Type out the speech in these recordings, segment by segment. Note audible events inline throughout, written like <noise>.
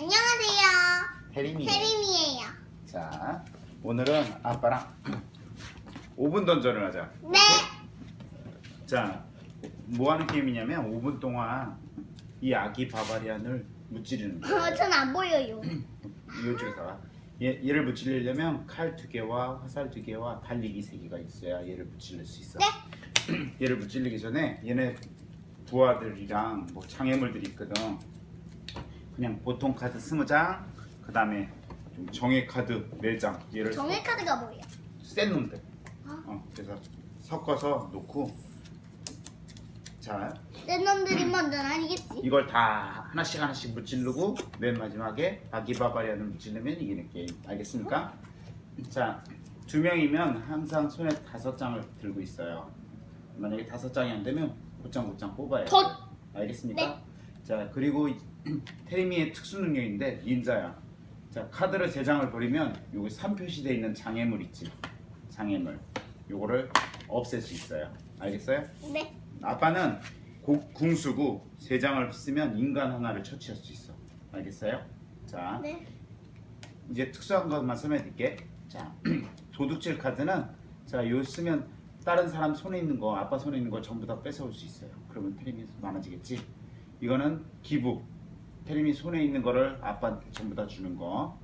안녕하세요. 태림이. 태림이에요. 자, 오늘은 아빠랑 5분 던전을 하자. 네. 자, 뭐 하는 게임이냐면 5분 동안 이 아기 바바리안을 무찌르는 거예요. 어, 전안 보여요. 이쪽에서 와. 얘, 얘를 무찌르려면 칼 두 개와 화살 두 개와 달리기 세 개가 있어야 얘를 무찌를 수 있어. 네. <clears throat> 얘를 무찌르기 전에 얘네 부하들이랑 뭐 장애물들이 있거든. 그냥 보통 카드 20장, 그 다음에 좀 정예 카드 4장. 얘를 정액 카드가 뭐예요? 센 놈들. 아. 어, 그래서 섞어서 놓고 자 센 놈들이 먼저 아니겠지? 이걸 다 하나씩 하나씩 무찌르고 맨 마지막에 아기바바리안을 무찌르면 이기는 게임 알겠습니까? 자 두 명이면 항상 손에 다섯 장을 들고 있어요. 만약에 다섯 장이 안 되면 곧장 곧장 뽑아야 돼요. 덧! 알겠습니까? 네. 자 그리고 이- 테리미의 특수 능력인데 닌자야. 자 카드를 세 장을 버리면 여기 3 표시되어 있는 장애물 있지. 장애물. 요거를 없앨 수 있어요. 알겠어요? 네. 아빠는 고- 궁수고 세 장을 쓰면 인간 하나를 처치할 수 있어. 알겠어요? 자 네. 이제 특수한 것만 설명드릴게. 자 <clears throat> 도둑질 카드는 자 요 쓰면 다른 사람 손에 있는 거 아빠 손에 있는 거 전부 다 뺏어올 수 있어요. 그러면 테림이 많아지겠지. 이거는 기부. 테림이 손에 있는 거를 아빠한테 전부 다 주는 거.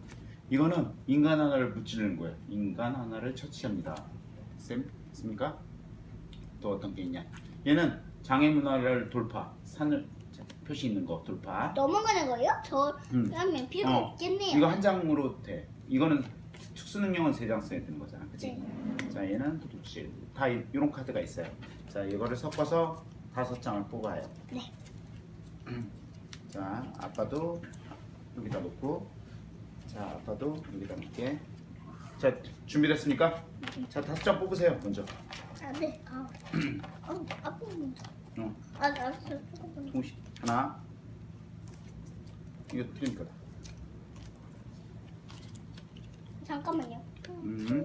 이거는 인간 하나를 무찌르는 거예요. 인간 하나를 처치합니다. 쌤, 있습니까? 또 어떤 게 있냐? 얘는 장애 문화를 돌파. 산을 자, 표시 있는 거 돌파. 넘어가는 거예요? 저 음. 그러면 필요 어, 없겠네요. 이거 한 장으로 돼. 이거는 특수 능력은 세 장 써야 되는 거잖아, 그치? 네. 자, 얘는 도둑질. 다 이- 이런 카드가 있어요. 자, 이거를 섞어서 다섯 장을 뽑아요. 네. 자, 아빠도 여기다 놓고, 자, 아빠도 여기다 놓게. 자, 준비됐습니까? 자, 다섯 장 뽑으세요, 먼저. 아, 네. 아. <clears throat> 어, 아빠 먼저. 어, 아, 알았어. 조금. 동시 하나. 이거 틀린 거다. 잠깐만요. 음.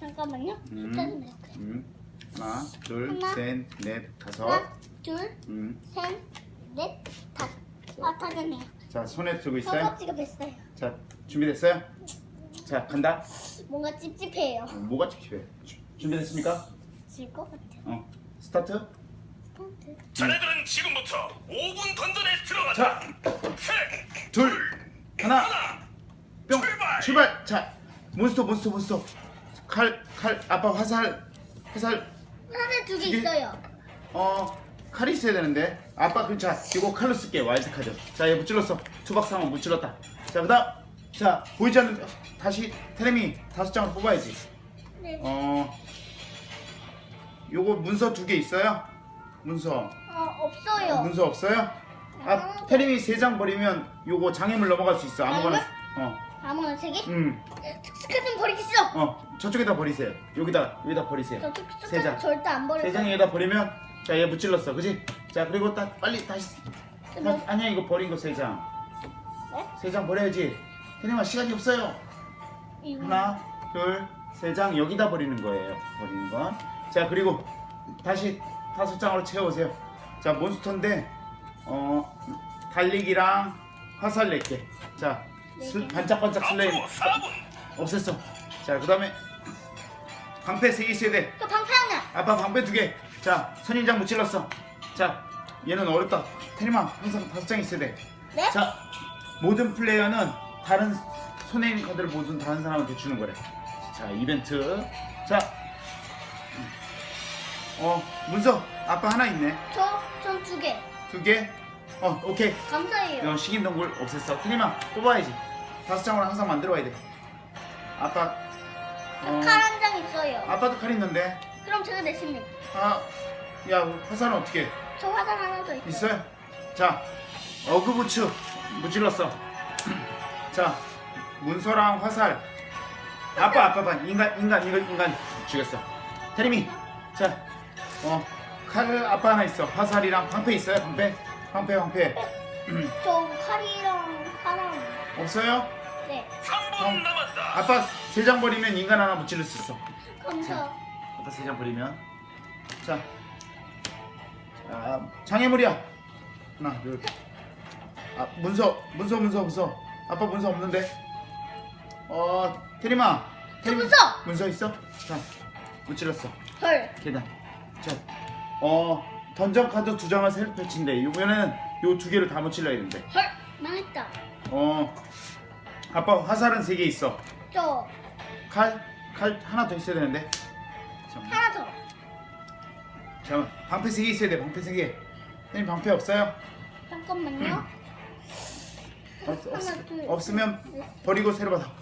잠깐만요. 음. 음. 하나, 둘, 하나. 셋, 넷, 다섯. 하나, 둘, 음. 셋, 넷, 다섯. 아, 다 됐네요. 자, 손에 들고 있어요. 허벅지가 뺐어요. 자, 준비됐어요? 자, 간다. 뭔가 찝찝해요. 어, 뭐가 찝찝해? 주- 준비됐습니까? 질 것 같아요. 어, 스타트. 스타트. 자네들은 지금부터 5분 던전에 들어가자. 자, 셋, 둘, 하나, 하나, 뿅, 출발! 출발. 자, 몬스터, 몬스터, 몬스터. 칼, 칼, 아빠 화살, 화살. 하나 두 개 이게- 있어요. 어, 칼이 있어야 되는데. 아빠 그 자, 이거 칼로 쓸게. 와일드 카드. 자, 얘 무찔렀어. 투박 상어 무찔렀다. 자, 그다음, 자, 보이지 않는 다시 테레미 다섯 장을 뽑아야지. 네. 어, 요거 문서 두 개 있어요? 문서. 어, 없어요. 문서 없어요? 아, 테림이 세장 버리면 요거 장애물 넘어갈 수 있어. 아무거나. 어, 아무나 세 개? 음, 특수카드는 버리겠어. 어, 저쪽에다 버리세요. 여기다, 여기다 버리세요. 저세 특수카드 장. 절대 안 버릴 세 거야. 장에다 버리면, 자, 얘 무찔렀어, 그지? 자, 그리고 딱 빨리 다시. 다- 아니야, 이거 버린 거 세 장. 네? 세 장 버려야지. 테림아 시간이 없어요. 이거. 하나, 둘, 세 장 여기다 버리는 거예요. 버리는 건. 자 그리고 다시 다섯 장으로 채워오세요. 자 몬스터인데 어 달리기랑 화살 낼개 자 슬- 반짝반짝 슬레임 4분. 없앴어. 자 그다음에 방패 세개 있어야 돼. 저 방패 하나. 아빠 방패 두 개. 자 선인장 무찔렀어. 자 얘는 어렵다. 테리마 항상 다섯 장 있어야 돼. 네? 자 모든 플레이어는 다른 손에 있는 카드를 모든 다른 사람한테 주는 거래. 자 이벤트. 자, 어 문서 아빠 하나 있네. 저, 전 두 개. 두 개. 어 오케이. 감사해요. 어, 식인 동굴 없앴어. 테리마 뽑아야지. 다섯 장으로 항상 만들어 와야 돼. 아빠. 어, 칼 한 장 있어요. 아빠도 칼 있는데. 그럼 제가 냈습니다. 아, 야 화살은 어떻게 저 화장 하나 더 있어요. 있어요? 자, 어그부츠 무찔렀어. <clears throat> 자, 문서랑 화살. 아빠, 아빠 봐. 인간, 인간, 이거 인간 죽였어. 테리미. 자, 어, 칼 아빠 하나 있어. 화살이랑 방패 있어요? 방패? 방패, 방패. <clears throat> 저 칼이랑 사람. 없어요? 네. 3분 어. 남았다. 아빠 세 장 버리면 인간 하나 무찔릴 수 있어. 감사. 아빠 세장 버리면. 자, 자, 장애물이야. 하나, 둘. 아 문서 문서 문서 문서 아빠 문서 없는데 어 테리마 저 테리- 문서! 문서 있어? 자 무찔렀어 헐. 계단 자 어 던전 카드 두 장을 새로 펼친대 이번에는 요 두 개를 다 묻힐러야 되는데 헐. 망했다. 어 아빠 화살은 세 개 있어 저칼칼 하나 더 있어야 되는데 잠깐만 하나 더. 잠깐만 방패 세개 있어야 돼 방패 세개. 선생님 방패 없어요? 잠깐만요. 없, 없, 하나, 둘, 없으면 셋. 버리고 새로 받아.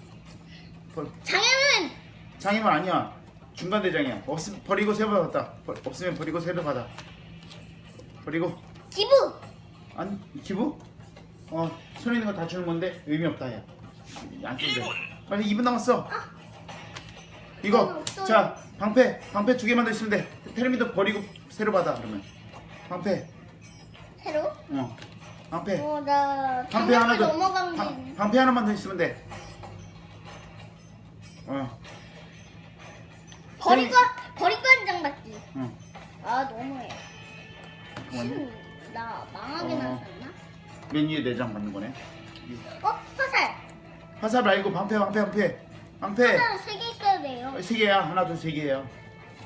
버, 장애는 장애물 아니야. 중간 대장이야. 없으면 버리고 새로 받았다. 버, 없으면 버리고 새로 받아. 버리고. 기부. 아니 기부? 어 손에 있는 거 다 주는 건데 의미 없다 야안 쓴대 1분. 빨리 2분 남았어. 저는 이거. 없어요. 자 방패 방패 두 개만 더 있으면 돼 테르미도 버리고 새로 받아 그러면 방패 새로? 어 방패 어, 나 방패 하나 더 넘어간 게 방. 방패 하나만 더 있으면 돼 어, 버리고 버리고 한장 맞지? 어. 아 너무해. 잠깐만요. 나 망하게 어. 나왔나? 맨 위에 내장 받는 거네 어 화살. 화살 말고 방패 방패 방패 방패 화살은 세개 돼요. 세 개야? 하나 둘 세 개예요?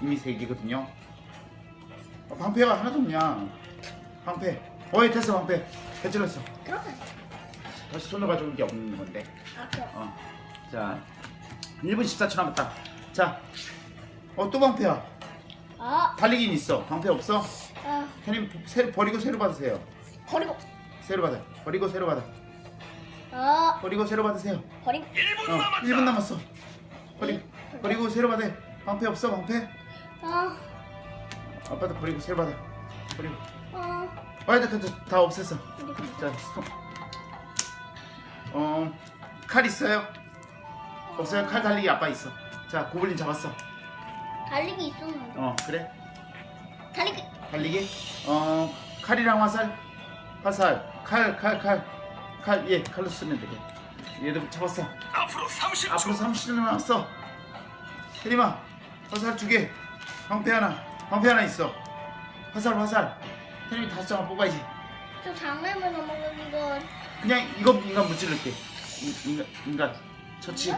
이미 세 개거든요. 어, 방패가 하나도 없냐 방패. 어이 됐어 방패. 배찔렀어. 그렇게. 다시 손으로 가져올 게 없는 건데. 아 그래. 어. 자 1분 14초 남았다. 자 어 또 방패야. 아, 달리긴 있어. 방패 없어? 아 태님 새 버리고 새로 받으세요. 버리고. 새로 받아. 버리고 새로 받아. 아 버리고 새로 받으세요. 버리고. 1분 어 남았다. 1분 남았어. 버리, 버리고 새로 받아 방패 없어 방패? 아 아빠도 버리고 새로 받아 버리고 아. 와이드 카드 다 없앴어. 자 스톱 어칼 있어요? 없어요? 칼 달리기 아빠 있어 자 고블린 잡았어 달리기 있었는데. 어 그래? 달리기. 달리기? 어 칼이랑 화살? 화살 칼 칼 칼 칼 예 칼로 쓰면 돼 얘도 잡았어 앞으로 30초. 앞으로 30초 남았어 혜림아 화살 두개 방패 하나 방패 하나 있어 화살 화살 혜림이 다섯 장을 뽑아야지 저 장애물 넘어간 거. 그냥 이거 인간 인- 인간 인간 처치?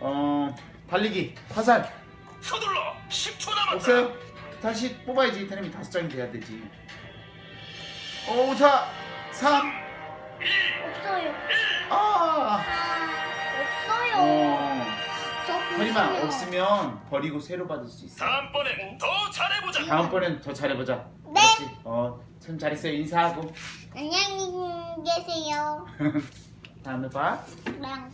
어 달리기 화살 서둘러. 10초 남았다. 없어요? 다시 뽑아야지 혜림이 다섯 장이 돼야 되지 5 4 3 없어요. 아아 없어요. 어. 보시면. 없으면 버리고 새로 받을 수 있어 다음번엔 더 잘해보자. 다음번엔 더 잘해보자 네. 알았지? 어 참 잘했어요 인사하고 안녕히 계세요. <laughs> 다음에 봐 랑.